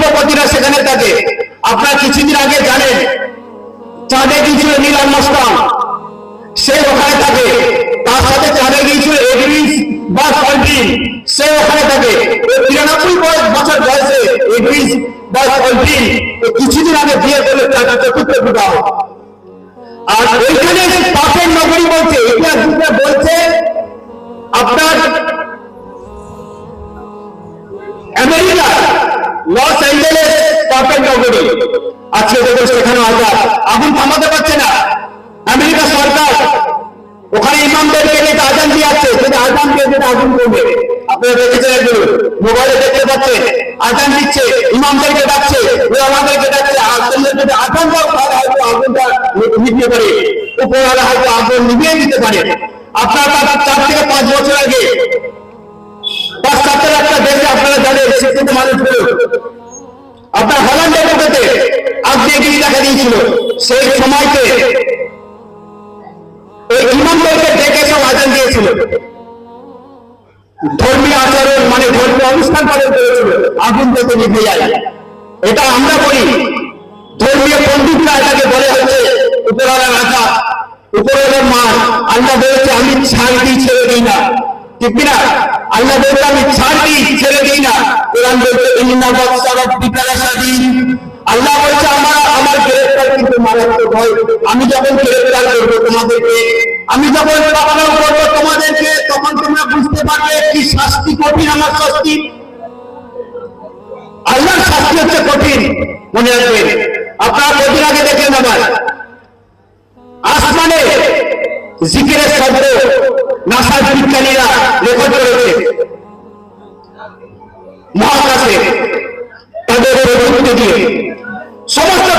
শিল্পপতিরা সেখানে থাকে। আপনারা কিছুদিন আগে জানেন, চাঁদে গিয়েছিল নীল আর্মস্ট্রং সে ওখানে থাকে। তার সাথে চাঁদে গিয়েছিল এডরিস বা সল্টিন সে ওখানে থাকে। তিরানব্বই বয়স বছর বয়সে এডরিস বা সল্টিন কিছুদিন আগে বিয়ে করলে চাঁদা চতুর্থ বিবাহ আর ওইখানে পাপের নগরী বলছে ইতিহাসবিদরা বলছে লস অ্যাঞ্জেলেস আজকে সেখানে আগুন থামাতে পারছে না। আমেরিকা সরকার, ওখানে ইমামদেরকে যেটা আজান দিয়ে আজান দিয়ে আগুন করবে। আপনারা মোবাইলে দেখতে আজান দিচ্ছে, ইমামদেরকে ডাকছে, ওলামাদেরকে ডাকছে আজানদের যদি আজান দাও তাহলে হয়তো আগুনটা নিভিয়ে পারে উপরওয়ালা হয়তো আগুন নিভিয়ে দিতে পারে। আপনারা চার থেকে পাঁচ বছর আগে একটা দেশে আপনারা জানেন শিক্ষিত মানুষগুলো আপনার হল্যান্ডের মধ্যে আগ্নেয়গিরি দেখা দিয়েছিল? সেই সময়তে ওই ইমামদেরকে ডেকে সব আজান দিয়েছিল। ধর্মীয় আচরণ মানে ধর্মীয় অনুষ্ঠান পালন করেছিল। আগুন থেকে নিভে যায়। এটা আমরা বলি, ধর্মীয় পণ্ডিতরা এটাকে বলে হচ্ছে উপরওয়ালার আশা উপরওয়ালার মান। আল্লাহ বলেছে, আমি ছাড় দিই, ছেড়ে দিই না। আমি আমার আমার যখন গ্রেফতার করব তোমাদেরকে, আমি যখন পাকড়াও করব তোমাদেরকে, তখন তোমরা বুঝতে পারবে কি শাস্তি কঠিন, আমার শাস্তি। আল্লাহর শাস্তি হচ্ছে কঠিন, মনে রাখবেন। আপনারা কদিন আগে দেখলেন আবার আসমানে জিকিরের শব্দ। নাসার বিজ্ঞানীরা রেকর্ড করেছে। মহাকাশে তাদের প্রযুক্তি দিয়ে সমস্ত